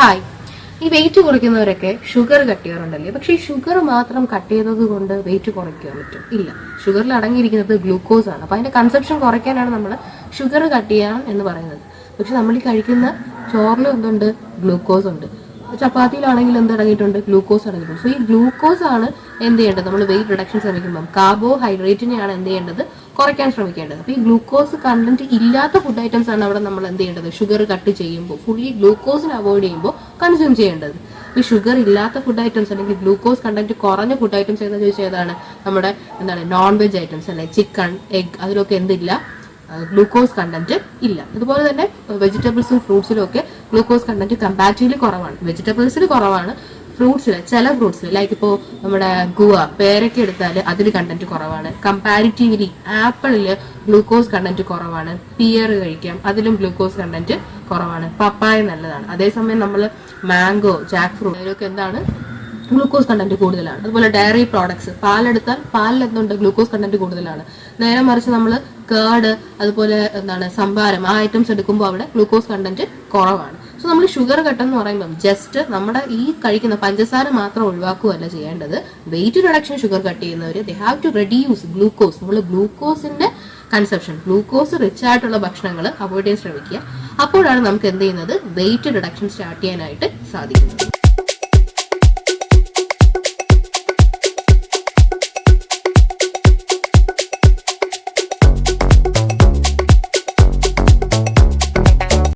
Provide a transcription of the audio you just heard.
Hi ഈ weight കുറയ്ക്കുന്നവരൊക്കെ sugar cut ചെയ്യാറുണ്ടല്ലേ? പക്ഷേ ഈ ഷുഗർ മാത്രം കട്ട് ചെയ്തത് കൊണ്ട് വെയിറ്റ് കുറയ്ക്കാൻ പറ്റും. ഇല്ല. ഷുഗറിൽ അടങ്ങിയിരിക്കുന്നത് ഗ്ലൂക്കോസ് ആണ്. അപ്പൊ അതിന്റെ കൺസപ്ഷൻ കുറയ്ക്കാനാണ് നമ്മൾ ഷുഗർ കട്ട് ചെയ്യാൻ എന്ന് പറയുന്നത്. പക്ഷെ നമ്മൾ ഈ കഴിക്കുന്ന ചോറിൽ എന്തുണ്ട്? ഗ്ലൂക്കോസ് ഉണ്ട്. ചപ്പാത്തിയിലാണെങ്കിൽ എന്ത് അടങ്ങിയിട്ടുണ്ട്? ഗ്ലൂക്കോസ് അടങ്ങിയിട്ടുണ്ട്. സോ ഈ ഗ്ലൂക്കോസ് ആണ് എന്ത് ചെയ്യേണ്ടത്? നമ്മൾ വെയിറ്റ് റിഡക്ഷൻ ശ്രമിക്കുമ്പോൾ കാർബോഹൈഡ്രേറ്റിനെയാണ് എന്ത് ചെയ്യേണ്ടത്? കുറയ്ക്കാൻ ശ്രമിക്കേണ്ടത്. അപ്പോൾ ഈ ഗ്ലൂക്കോസ് കണ്ടന്റ് ഇല്ലാത്ത ഫുഡ് ഐറ്റംസ് ആണ് അവിടെ നമ്മൾ എന്ത് ചെയ്യേണ്ടത്? ഷുഗർ കട്ട് ചെയ്യുമ്പോൾ ഫുള്ളി ഗ്ലൂക്കോസിന് അവോയ്ഡ് ചെയ്യുമ്പോൾ കൺസ്യൂം ചെയ്യേണ്ടത്. ഈ ഷുഗർ ഇല്ലാത്ത ഫുഡ് ഐറ്റംസ് അല്ലെങ്കിൽ ഗ്ലൂക്കോസ് കണ്ടന്റ് കുറഞ്ഞ ഫുഡ് ഐറ്റംസ് എന്ന് ചോദിച്ചാൽ ഏതാണ്? നമ്മുടെ എന്താണ്? നോൺ വെജ് ഐറ്റംസ് അല്ലെ? ചിക്കൻ എഗ് അതിലൊക്കെ എന്തില്ല? ഗ്ലൂക്കോസ് കണ്ടന്റ് ഇല്ല. അതുപോലെ തന്നെ വെജിറ്റബിൾസും ഫ്രൂട്ട്സിലും ഒക്കെ ഗ്ലൂക്കോസ് കണ്ടന്റ് കമ്പാരിറ്റീവ്ലി കുറവാണ്. വെജിറ്റബിൾസിൽ കുറവാണ് ഫ്രൂട്ട്സിൽ ചില ഫ്രൂട്ട്സിൽ ലൈക്ക് ഇപ്പോൾ നമ്മുടെ ഗുവ പേരക്ക എടുത്താൽ അതിൽ കണ്ടന്റ് കുറവാണ്. കമ്പാരിറ്റീവ്ലി ആപ്പിളിൽ ഗ്ലൂക്കോസ് കണ്ടന്റ് കുറവാണ്. പിയർ കഴിക്കാം അതിലും ഗ്ലൂക്കോസ് കണ്ടന്റ് കുറവാണ്. പപ്പായ നല്ലതാണ്. അതേസമയം നമ്മൾ മാംഗോ ജാക്ക് ഫ്രൂട്ട് അതിലൊക്കെ എന്താണ്? ഗ്ലൂക്കോസ് കണ്ടന്റ് കൂടുതലാണ്. അതുപോലെ ഡയറി പ്രോഡക്ട്സ് പാലെടുത്താൽ പാലിൽ എന്തുണ്ട് ഗ്ലൂക്കോസ് കണ്ടന്റ് കൂടുതലാണ്. നേരെ മറിച്ച് നമ്മൾ കേർഡ് അതുപോലെ എന്താണ് സംഭാരം ആ ഐറ്റംസ് എടുക്കുമ്പോൾ അവിടെ ഗ്ലൂക്കോസ് കണ്ടന്റ് കുറവാണ്. സോ നമ്മൾ ഷുഗർ കട്ട് എന്ന് പറയുമ്പോൾ ജസ്റ്റ് നമ്മുടെ ഈ കഴിക്കുന്ന പഞ്ചസാര മാത്രം ഒഴിവാക്കുകയല്ല ചെയ്യേണ്ടത്. വെയിറ്റ് റിഡക്ഷൻ ഷുഗർ കട്ട് ചെയ്യുന്നവർ they have to reduce glucose നമ്മൾ ഗ്ലൂക്കോസിന്റെ കൺസെപ്ഷൻ ഗ്ലൂക്കോസ് റിച്ച് ആയിട്ടുള്ള ഭക്ഷണങ്ങൾ അവോയ്ഡ് ചെയ്യാൻ ശ്രമിക്കുക. അപ്പോഴാണ് നമുക്ക് എന്ത് ചെയ്യുന്നത്? വെയിറ്റ് റിഡക്ഷൻ സ്റ്റാർട്ട് ചെയ്യാനായിട്ട് സാധിക്കുന്നത്.